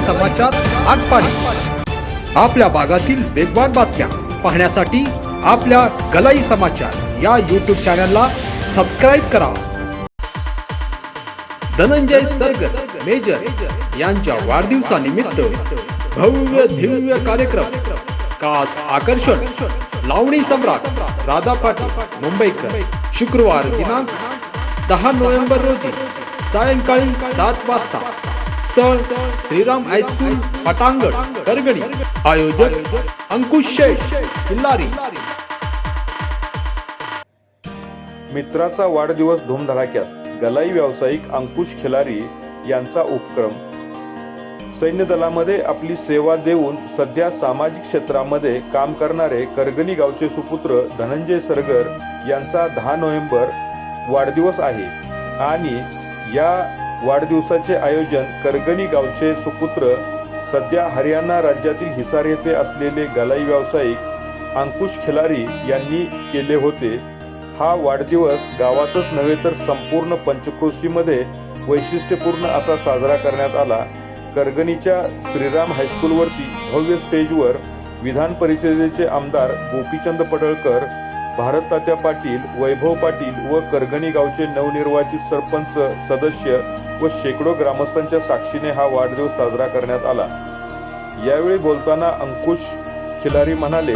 सकाळी समाचार आटपाडी. आपल्या भागातील वेगवान बातम्या पाहण्यासाठी आपल्या गलाई समाचार या यूट्यूब चॅनलला सबस्क्राईब करा. धनंजय सर्ग मेजर यांच्या वाढदिवसानिमित्त भव्य दिव्य कार्यक्रम. कास आकर्षण लावणी सम्राट राधा पाटील मुंबईकर शुक्रवार दिनांक दहा नोव्हेंबर रोजी सायंकाळी सात वाजता. स्थळ श्रीराम हायस्कूल पटांगण करगणी आयोजक अंकुश शेठ किल्लारी मित्राचा वाढदिवस धूमधडाक्यात गलाई व्यावसायिक अंकुश खिलारी यांचा उपक्रम. सैन्य दलामध्ये आपली सेवा देऊन सध्या सामाजिक क्षेत्रामध्ये काम करणारे करगणी गावचे सुपुत्र धनंजय सरगर यांचा दहा नोव्हेंबर वाढदिवस आहे. आणि या वाढदिवसाचे आयोजन करगणी गावचे सुपुत्र सध्या हरियाणा राज्यातील हिसार येथे असलेले गलाई व्यावसायिक अंकुश खिलारी यांनी केले होते. हा वाढदिवस गावातच नव्हे तर संपूर्ण पंचक्रोशीमध्ये वैशिष्ट्यपूर्ण असा साजरा करण्यात आला. करगणीच्या श्रीराम हायस्कूलवरती भव्य स्टेजवर विधान परिषदेचे आमदार गोपीचंद पडळकर भारत तात्या पाटील वैभव पाटील व करगणी गावचे नवनिर्वाचित सरपंच सदस्य व शेकडो ग्रामस्थांच्या साक्षीने हा वाढदिवस साजरा करण्यात आला. यावेळी बोलताना अंकुश खिलारी म्हणाले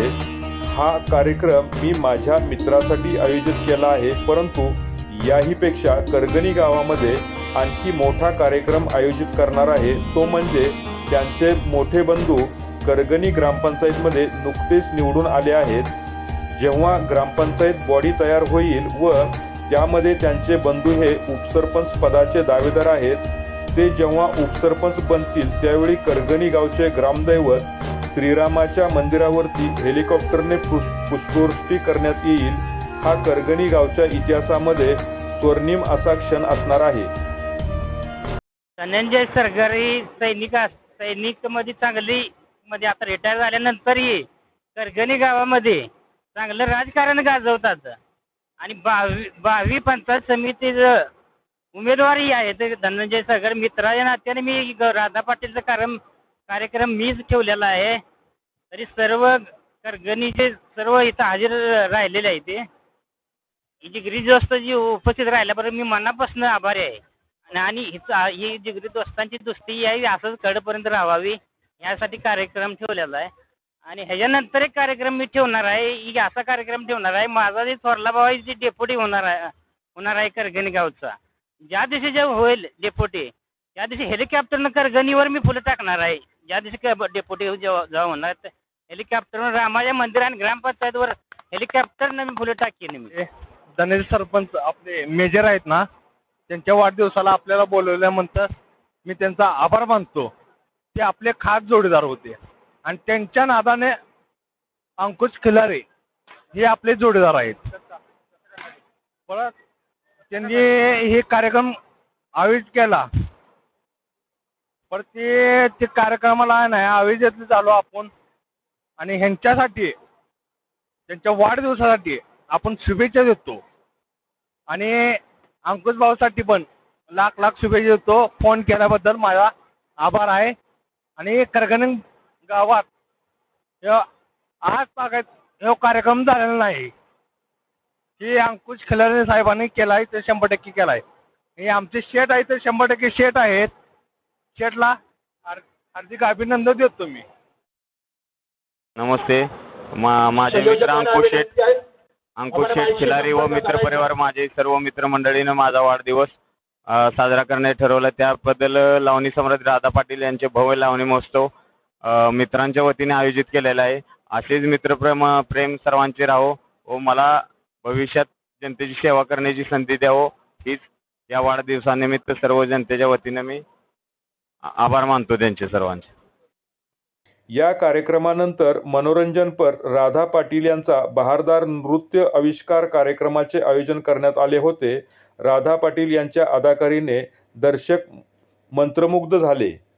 हा कार्यक्रम मी माझ्या मित्रासाठी आयोजित केला आहे परंतु याहीपेक्षा करगणी गावामध्ये आणखी मोठा कार्यक्रम आयोजित करणार आहे. तो म्हणजे त्यांचे मोठे बंधू करगणी ग्रामपंचायतमध्ये नुकतेच निवडून आले आहेत. जेव्हा ग्रामपंचायत बॉडी तयार होईल व त्यामध्ये त्यांचे बंधू हे उपसरपंच पदाचे दावेदार आहेत ते जेव्हा उपसरपंच बनतील त्यावेळी करगणी गावचे ग्रामदैवत श्रीरामाच्या मंदिरावरती हेलिकॉप्टरने पुष- पुष्पवृष्टी करण्यात येईल. हा करगणी गावच्या इतिहासामध्ये स्वर्णिम असा क्षण असणार आहे. धनंजय सरकारी सैनिक सैनिकमध्ये चांगली मध्ये आता रिटायर झाल्यानंतरही करगणी गावामध्ये चांगलं राजकारण गाजवतात. आणि बावी बावी पंचायत समितीचं उमेदवारही आहे. ते धनंजय सागर मित्राच्या नात्याने मी ग- राधा पाटीलचा कार्यक्रम कार्यक्रम मीच ठेवलेला आहे. तरी सर्व करगणीचे सर्व इथं हजर राहिलेले आहे ते. ही जिगरी दोस्त जी उपस्थित राहिल्याबरोबर मी मनापासून आभारी आहे. आणि- आणि ही जिगरी दोस्तांची दोस्ती आहे असंच कडपर्यंत राहावी यासाठी कार्यक्रम ठेवलेला आहे. आणि ह्याच्यानंतर एक कार्यक्रम मी ठेवणार आहे. ही असा कार्यक्रम ठेवणार आहे. माझा जे थोरला भाऊ आहे होणार आहे होणार आहे करगणी गावचा ज्या दिवशी जे होईल डेपुटी त्या दिवशी हेलिकॉप्टरनं करगणीवर मी फुलं टाकणार आहे. ज्या दिवशी डेपुटी जेव्हा जेव्हा होणार तर रामाच्या मंदिर आणि ग्रामपंचायतवर हेलिकॉप्टरनं मी फुलं टाकेन मी. धनेश सरपंच आपले मेजर आहेत ना त्यांच्या वाढदिवसाला आपल्याला बोलवल्यानंतर मी त्यांचा आभार मानतो. ते आपले खास जोडीदार होते. आणि त्यांच्या नादाने अंकुश खिलारे हे आपले जोडीदार आहेत. परत त्यांनी हे कार्यक्रम आयोजित केला. परत ते ते कार्यक्रमाला आहे ना आयोजित झालो आपण. आणि ह्यांच्यासाठी त्यांच्या वाढदिवसासाठी आपण शुभेच्छा देतो. आणि अंकुश भाऊसाठी पण लाख लाख शुभेच्छा देतो. फोन केल्याबद्दल माझा आभार आहे. आणि करगण गावात ह्यो आज बागायत ह्यो कार्यक्रम झालेला नाही. हे अंकुश खिलारे साहेबांनी केला आहे ते शंभर टक्के केला आहे हे आमचे शेट आहे ते शंभर टक्के शेट आहेत. शेटला हार- हार्दिक अभिनंदन देतो मी नमस्ते. मा माझे मित्र अंकुश शेठ अंकुश शेठ खिलारी व मित्र परिवार माझे सर्व मित्रमंडळीनं माझा वाढदिवस अ, साजरा करणे ठरवलं. त्याबद्दल लावणी सम्राट राधा पाटील यांचे भव्य लावणी महोत्सव मित्रांच्या वतीने आयोजित केलेला आहे. असेच मित्रप्रेम प्रेम सर्वांचे राहो व मला भविष्यात जनतेची सेवा करण्याची संधी द्यावो. हीच या वाढदिवसानिमित्त सर्व जनतेच्या वतीनं मी आभार मानतो त्यांचे सर्वांचे. या कार्यक्रमानंतर मनोरंजनपर राधा पाटील यांचा बहारदार नृत्य आविष्कार कार्यक्रमाचे आयोजन करण्यात आले होते. राधा पाटील यांच्या अदाकारीने दर्शक मंत्रमुग्ध झाले.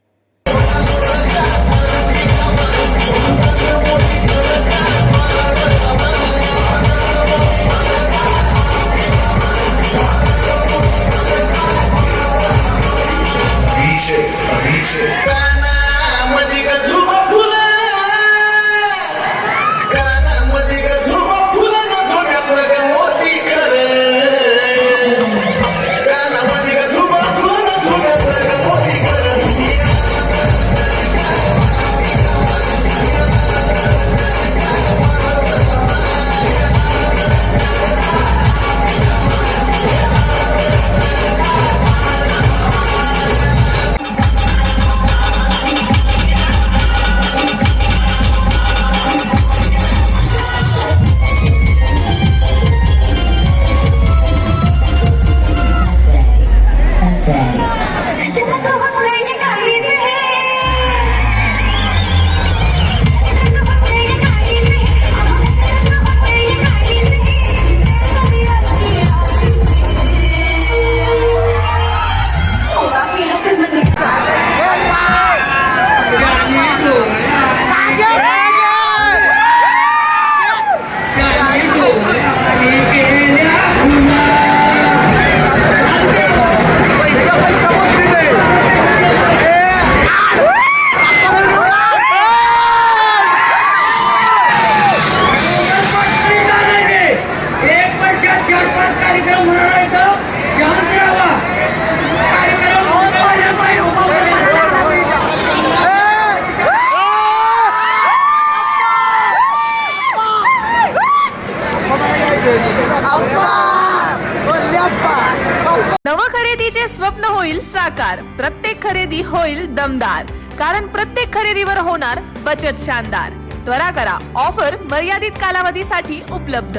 आपले स्वप्न होईल साकार. प्रत्येक खरेदी होईल दमदार. कारण प्रत्येक खरेदीवर होणार बचत शानदार. त्वरा करा. ऑफर मर्यादित कालावधीसाठी उपलब्ध.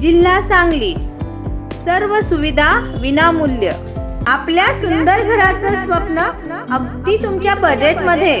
जिल्हा सांगली. सर्व सुविधा विनामूल्य. आपल्या सुंदर घराचं स्वप्न अगदी तुमच्या बजेटमध्ये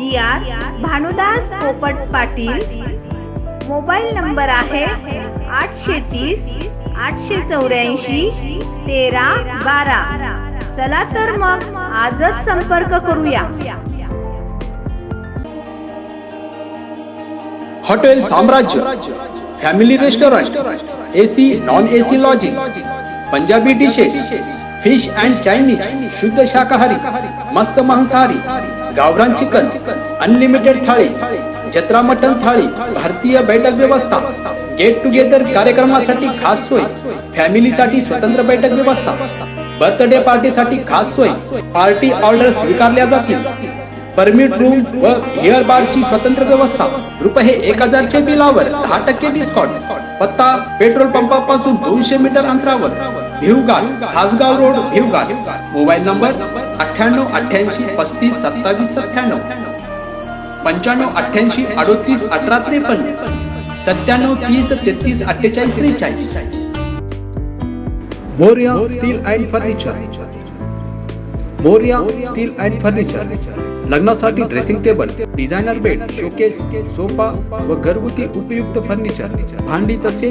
यात भानुदास पोपट पाटील. मोबाईल नंबर आहे आठशे तीस आठशे चौऱ्याऐंशी तेरा बारा. चला तर मग आजच संपर्क करूया. Hotel Samrajya family restaurant A C non A C lodging Punjabi dishes fish and Chinese शुद्ध शाकाहारी मस्त मांसाहारी गावरान चिकन अनलिमिटेड थाळी जत्रा मटन थाळी भारतीय बैठक व्यवस्था गेट टुगेदर कार्यक्रमासाठी खास सोय फॅमिलीसाठी स्वतंत्र बैठक व्यवस्था बर्थडे पार्टीसाठी खास सोय पार्टी ऑर्डर स्वीकारल्या जातील. परमिट रूम व बिअर बारची स्वतंत्र व्यवस्था रुपये एक हजारच्या बिलावर दहा टक्के डिस्काउंट पत्ता पेट्रोल पंपापासून दोनशे मीटर अंतरावर Bhivgaon Khasgaon road Bhivgaon mobile number अठ्ठ्याण्णव अठ्ठ्याऐंशी पस्तीस सत्तावीस सत्त्याण्णव. पंच्याण्णव अठ्ठ्याऐंशी अडोतीस अठरा त्रेपन्न. सत्त्याण्णव तीस तेहतीस अठ्ठेचाळीस त्रेचाळीस. Morya steel and furniture. Morya steel and furniture. लग्नासाठी dressing table designer bed showcase sofa व घरगुती उपयुक्त फर्निचर. भांडी तसेच